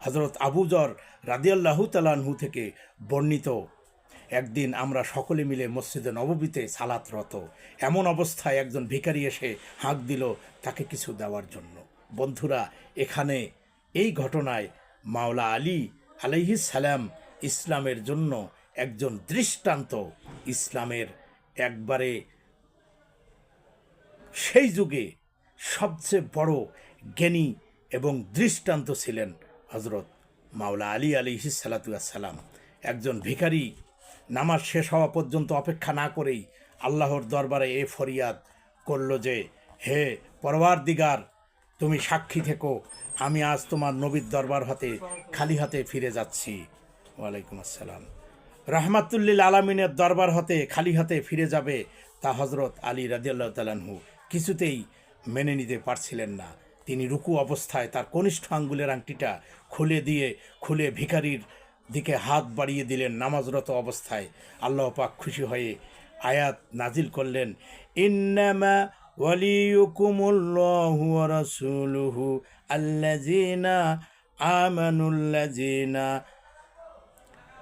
হজরত আবুজর রাদিয়াল্লাহু তালানহু থেকে বর্ণিত। একদিন আমরা সকলে মিলে মসজিদে নববীতে সালাতরত এমন অবস্থায় একজন ভিখারি এসে হাঁক দিল তাকে কিছু দেওয়ার জন্য। বন্ধুরা, এখানে এই ঘটনায় মাওলা আলী আলাইহিস সালাম ইসলামের জন্য একজন দৃষ্টান্ত ইসলামের একবারে সেই যুগে সবচেয়ে বড় জ্ঞানী এবং দৃষ্টান্ত ছিলেন হজরত মাওলা আলী আলী সালাম একজন ভিখারি, নামাজ শেষ হওয়া পর্যন্ত অপেক্ষা না করেই আল্লাহর দরবারে এ ফরিয়াদ করল যে, হে পরবার দিগার তুমি সাক্ষী থেকো, আমি আজ তোমার নবীর দরবার হতে খালি হাতে ফিরে যাচ্ছি। ওয়ালাইকুম আসসালাম। রহমাতুল্লিল আলমিনের দরবার হতে খালি হাতে ফিরে যাবে তা হজরত আলী রাজিয়াল্লাহ তালানহু কিছুতেই মেনে নিতে পারছিলেন না। তিনি রুকু অবস্থায় তার কনিষ্ঠ আঙ্গুলের আংটিটা খুলে দিয়ে খুলে ভিখারির দিকে হাত বাড়িয়ে দিলেন নামাজরত অবস্থায় আল্লাহ পাক খুশি হয়ে আয়াত নাজিল করলেন ইন্নামা ওয়ালিয়ুকুমুল্লাহু ওয়া রাসূলুহু আল্লাযীনা আমানুল্লাযীনা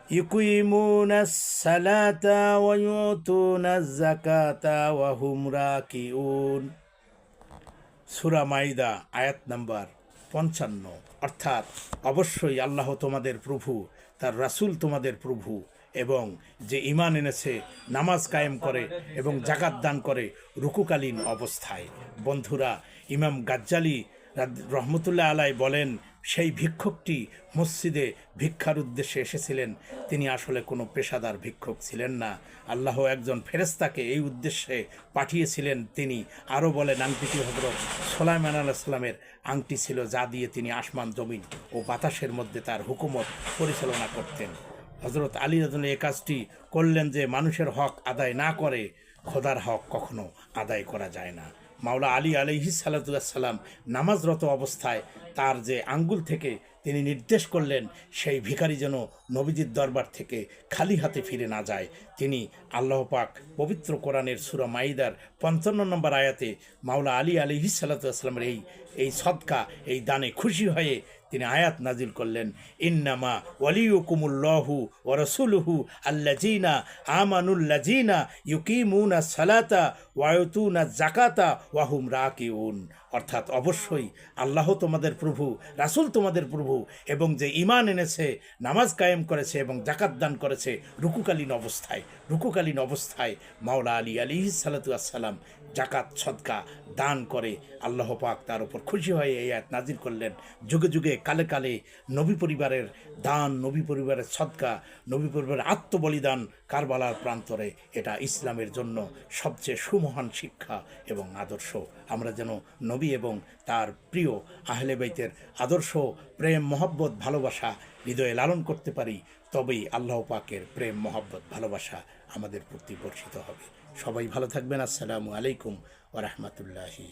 يقيمون الصلاة ويؤتون الزكاة وهم راكعون সুরা মাইদা, আয়াত নাম্বার পঞ্চান্ন। অর্থাৎ অবশ্যই আল্লাহ তোমাদের প্রভু, তার রাসুল তোমাদের প্রভু এবং যে ইমান এনেছে, নামাজ কায়েম করে এবং জাকাত দান করে রুকুকালীন অবস্থায়। বন্ধুরা, ইমাম গাজ্জালি রহমতুল্লাহ আলাই বলেন, সেই ভিক্ষুকটি মসজিদে ভিক্ষার উদ্দেশ্যে এসেছিলেন। তিনি আসলে কোনো পেশাদার ভিক্ষুক ছিলেন না। আল্লাহ একজন ফেরেস্তাকে এই উদ্দেশ্যে পাঠিয়েছিলেন। তিনি আরও বলেন আংটিটি হজরত সোলাইমান আলাহিসাল্লামের আংটি ছিল যা দিয়ে তিনি আসমান, জমিন ও বাতাসের মধ্যে তার হুকুমত পরিচালনা করতেন। হজরত আলী রাজন এই কাজটি করলেন যে, মানুষের হক আদায় না করে, খোদার হক কখনো আদায় করা যায় না। মাওলা আলী আলহি সালাতাম নামাজরত অবস্থায় তার যে আঙ্গুল থেকে তিনি নির্দেশ করলেন, সেই ভিখারি যেন নবীজির দরবার থেকে খালি হাতে ফিরে না যায়। তিনি আল্লাহ পাক পবিত্র কোরআনের সুরা মাইদার পঞ্চান্ন নম্বর আয়াতে মাওলা আলী আলহি সাল্লাতামের এই এই সদকা, এই দানে খুশি হয়ে তিনি আয়াত নাজিল করলেন, ইন্নামা ওয়ালিউকুমুল্লাহু ও রসুলহু আল্লাজিনা আমানুল্লাজিনা ইউকিমুনা সালাতা ওয়ায়তুনা জাকাতা ওয়াহুম রাকিউন। অর্থাৎ অবশ্যই আল্লাহ তোমাদের প্রভু, রাসূল তোমাদের প্রভু এবং যে ইমান এনেছে, নামাজ কায়েম করেছে এবং জাকাত দান করেছে রুকুকালীন অবস্থায় রুকুকালীন অবস্থায় মাওলা আলী আলী সালাতু আসসালাম জাকাত সদকা দান করে আল্লাহ পাক তার উপর খুশি হয়ে এই আয়াত নাজির করলেন। যুগে যুগে, কালে কালে নবী পরিবারের দান, নবী পরিবারের সদকা, নবী পরিবারের আত্মবলিদান কারবালার প্রান্তরে এটা ইসলামের জন্য সবচেয়ে সুমহান শিক্ষা এবং আদর্শ। আমরা যেন নবী এবং তার প্রিয় আহলে বাইতের আদর্শ, প্রেম, মহব্বত, ভালোবাসা হৃদয়ে লালন করতে পারি, তবেই আল্লাহ পাকের প্রেম, মহব্বত, ভালোবাসা আমাদের প্রতি বর্ষিত হবে। সবাই ভালো থাকবেন। আসসালামু আলাইকুম ওরহমতুল্লাহি